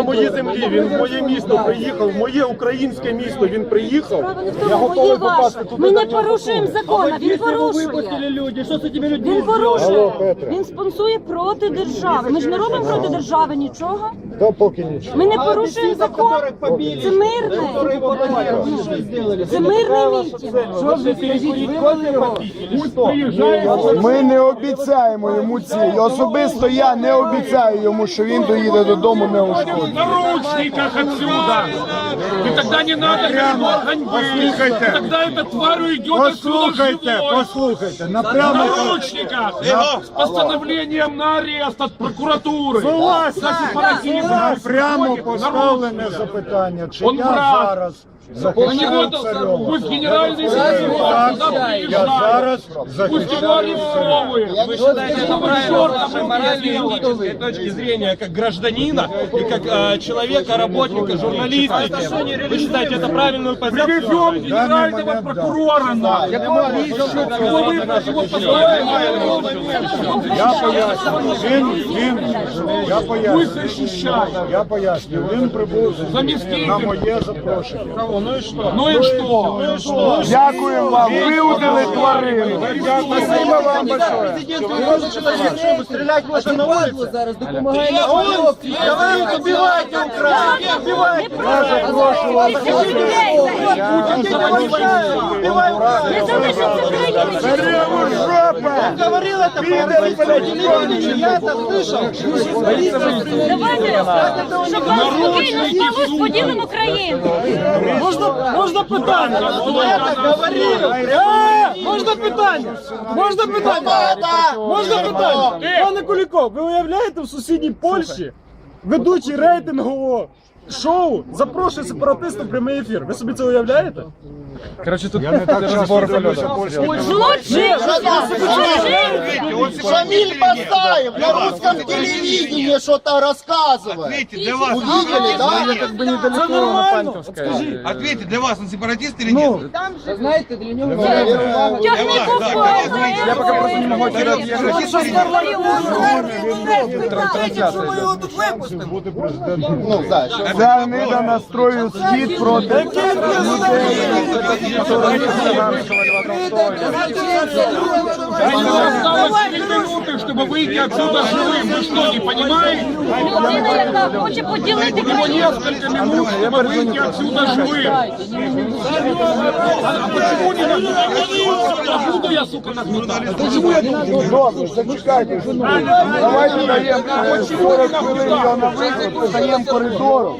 на моїй землі, він в моє місто приїхав, в моє українське місто він приїхав. Справа не в Я тому, готовий мої попасти туди. Ми де не порушуємо закон, він порушує. люди, что с этими людьми Він Алло, порушує. Петре. Він спонсує проти держави. Ми ж не робимо проти держави нічого. Та поки нічого. Ми не порушуємо закон. Це мирне. Це мирний мітинг. Ми не обіцяємо йому ці. Особисто я не обіцяю йому, що він доїде додому не ушкоджений наручниках отсюда. И тогда не надо коридор ганьбы. И тогда эта тварь уйдет отсюда Послухайте, живой. послухайте, В напрямо. наручниках. С постановлением на арест от прокуратуры. Согласен, За сепаратизм. прямо Наручниках. поставлене запитання, чи Он я брат. зараз На захищаю него царем. пусть генеральный секретарь туда Я приезжает. зараз Пусть его захищаю царем. арестовывают. Вы считаете это правильно Черт, с вашей моральной и этической точки зрения, как гражданина и как э, человека, работника, журналиста? Вы считаете это правильную позицию? Привезем генерального момент, да. прокурора на. Его выпустят, его Я поясню, він, він, я Пусть поясню, защищает. я поясню, він прибув Заместитель. на моє запрошення. Ну и что? Ну и что? Дякуємо вам, виудили тварину. Спасибо вам большое. стрелять можно на улице? Зараз допомагає на Давай, убивайте Україну, убивайте. Я запрошувала. Не залишиться країни. Беремо жопа! Говорил это Підери, блядь, я это слышал. Давайте, щоб вам спокійно спалось, поділимо країну. Можна, можна питання? Можна питання? Можна питання? Можна питання? Пане Куліков, ви уявляєте в сусідній Польщі ведучий рейтингового шоу запрошує сепаратистів в прямий ефір? Ви собі це уявляєте? Я не так часто дивлюся польські. Злочин! Злочин! Шамиль Басаев на русском телевидении что-то рассказывает. Увидели, да? Це нормально. Скажіть. Ответьте, для вас он сепаратист или нет? Тягни купони! Я пока просто не могу Бути президентом. Ну, знаешь. Ця гнида настроює світ проти людей. Осталось три минуты, чтобы выйти отсюда живым. Вы что, не понимаете? Людина, яка хоче поділити У него країну. несколько минут, чтобы выйти отсюда живым. А почему не нагнетать? Откуда я, сука, нагнетаю? Почему я Добре, зачекайте. Давайте даємо е, 40 хвилин його на вихід, даємо коридору.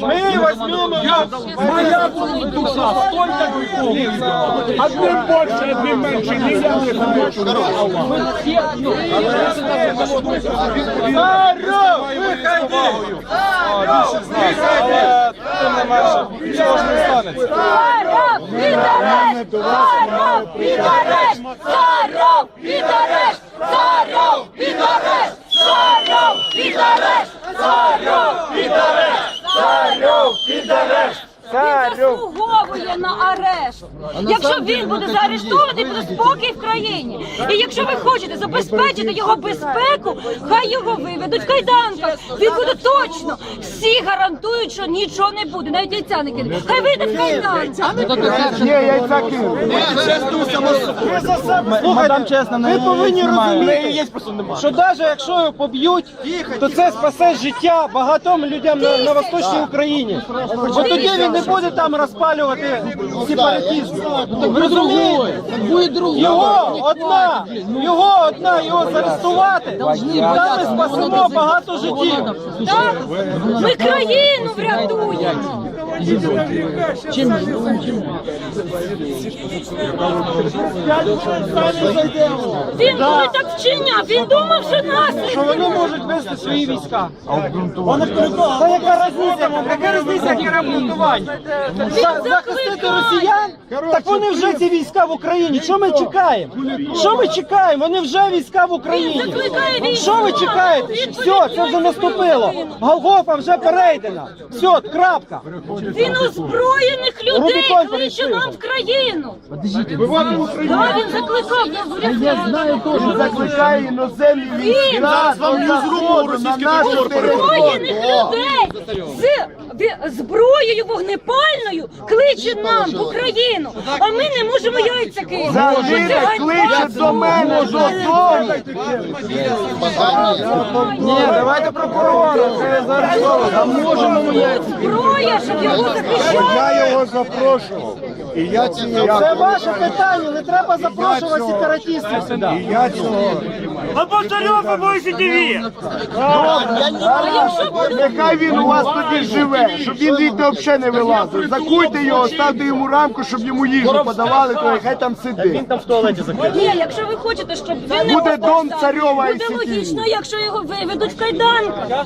мы возьмем Я, моя душа столько грехов. Одним больше, одним меньше. Не я не хочу. Царов! Підареш! Царов! Підареш! Царов! Підареш! Царов! Підареш! Царов! Підареш! Царов! Підареш! Царов! Підареш! Він заслуговує на арешт. Якщо він буде заарештований, буде спокій в країні. І якщо ви хочете забезпечити його безпеку, хай його виведуть в кайданках. Він буде точно. Всі гарантують, що нічого не буде. Навіть яйця не кине. Хай вийде в кайданках. Ні, яйця. Слухайте, чесно, ви повинні розуміти, що навіть якщо його поб'ють, то це спасе життя багатьом людям на, на Восточній Україні. Бо тоді він не буде там розпалювати сепаратизм. Ви розумієте? Його одна, його одна, його заарештувати, там ми спасемо багато життів. Так? Ми країну врятуємо. Він коли так вчиняв, він думав, що нас. Що вони можуть вести свої війська. Вони Та яка різниця? Яка різниця, яке обґрунтування? За- Захистити росіян? Так вони вже ці війська в Україні. Що ми чекаємо? Що ми чекаємо? Вони вже війська в Україні. Що ви чекаєте? Все, це вже наступило. Голгофа вже перейдена. Все, крапка. Він озброєних людей кличе нам в країну. Да, він закликав нас Я знаю Він закликає іноземні війська Зараз вам ньюзрум російський прокурор озброєних людей з зброєю вогнепальною кличе нам в Україну, а ми не можемо яйця кинути. Кличе до мене додому. Ні, давайте прокурора. Це зараз можемо ми. Зброя, щоб його захищати. Я його запрошував. І я цієї Це ваше питання. Не треба запрошувати сепаратистів сюди. я цього. Або царьов, або СІТВ. Нехай він у вас тоді живе, щоб він звідти взагалі не вилазив. Закуйте його, ставте йому рамку, щоб йому їжу подавали, то хай там сидить. там в туалеті закрив. Ні, якщо ви хочете, щоб він не Буде дом повстав, царьова і буде логічно, якщо його виведуть в кайданки. Та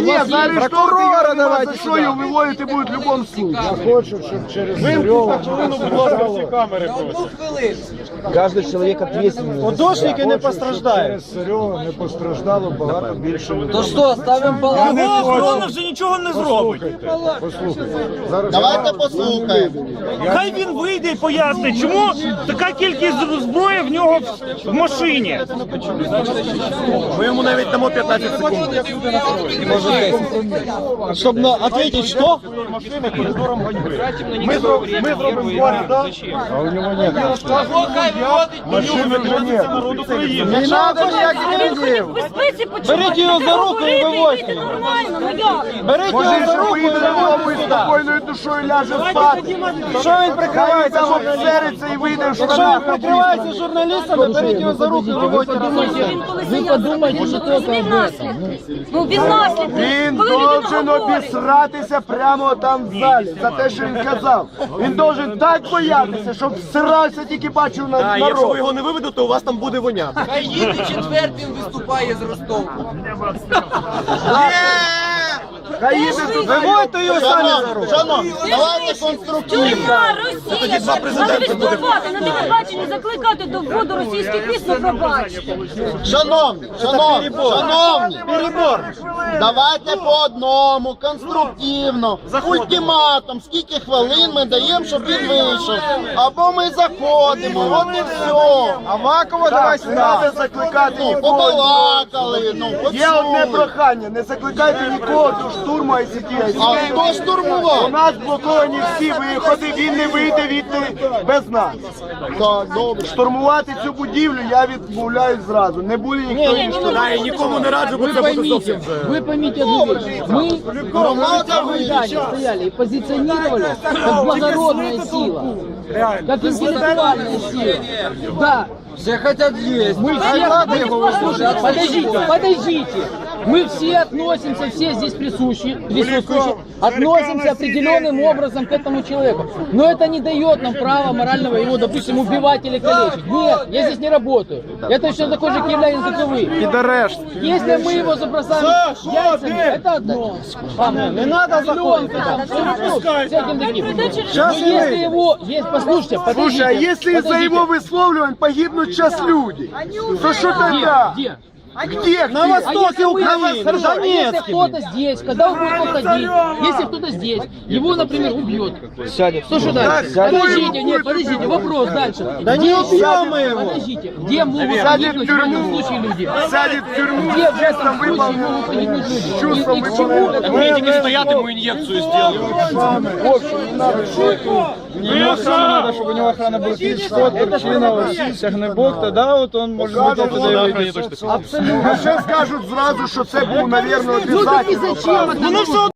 ні, заарештовувати давайте, за що його виводити будуть в будь-якому случаї. Я хочу, щоб через Каждый человек ответственный. Подошники не постраждають. Серега не постраждало багато більше людей. Ну что, ставим баланс? Охорона вже нічого не зробить. Давайте послухаємо. Хай він вийде і пояснить, чому така кількість зброї в нього в- в машині. Ми йому навіть дамо 15 секунд. Щоб на ответить, що? Ми зробимо збори, так? А у нього Народ України. Не надо ніяких А він людей. в безпеці почуває. Беріть його за руку і вивозьте. ну? Беріть його за руку і сюди. спокійною душою ляже спати. Що він прикривається там обсериться і вийде в Якщо він штанах. прикривається журналістами, беріть його за руку і. Він коли ви подумайте, що це. Ну він наслідки. Він должен обісратися прямо там в залі за те, що він казав. Він должен так боятися, щоб всирався тільки бачив на А якщо ви народ. його не виведете, то у вас там буде воняти. Хай їде четвертим виступає з Ростова. Хай їде туди. Виводьте його самі за руку. Шановні, давайте конструктивно. Тюрма, Росія, треба відступати, на телебаченні закликати до вводу російських військ, ну пробачте. Шановні, шановні, шановні, давайте по одному, конструктивно, ультиматум, скільки хвилин ми даємо, щоб він вийшов. Або ми заходимо, от і все. Авакова давай не треба закликати Ну, нікого. побалакали, ну, Є одне почули. прохання, не закликайте нікого до штурму ICT. А хто У нас блоковані всі виходи, він не вийде від без нас. Так, добре. Штурмувати цю будівлю я відмовляюсь зразу. Не буде ніхто. Я нікому не раджу, бо це буде зовсім вже. Вы поймите одну вещь. Мы Громада на Майдане стояли и позиционировали как благородная сила, как интеллектуальная сила. Да. Все хотят есть. Мы все... Слушайте, подождите, подождите. Мы все относимся, все здесь присущие, присутствующие, относимся определенным образом к этому человеку. Но это не дает нам права морального его, допустим, убивать или калечить. Нет, я здесь не работаю. Я точно такой же киевлянин, как и вы. Підареш. Если мы его забросаем яйцами, это одно. А, Не надо таким. Щас Но и если его, есть, послушайте, подождите. Слушай, а если из-за его высlovливаний погибнут сейчас люди, то что тогда? Где? Где? На востоке А если Украины, мы- Хорошо, а если кто-то здесь, когда он будет уходить, если кто-то здесь, его, например, убьет. Сядет. Что же дальше? Подождите, нет, подождите, вопрос дальше. Да. Не убьем мы его. Подождите, где могут Сядет в погибнуть в этом случае люди? Сядет в тюрьму Где в этом случае могут погибнуть люди? С чувством И- к чему это Медики стоят, ему инъекцию сделают. В общем, не надо Ему надо, чтобы у него охрана была 36 причина, Сягнебок, тогда вот он может быть оттуда и выйдет. А ще скажуть зразу, що це був, навірно, обов'язково. Зачем? Вони все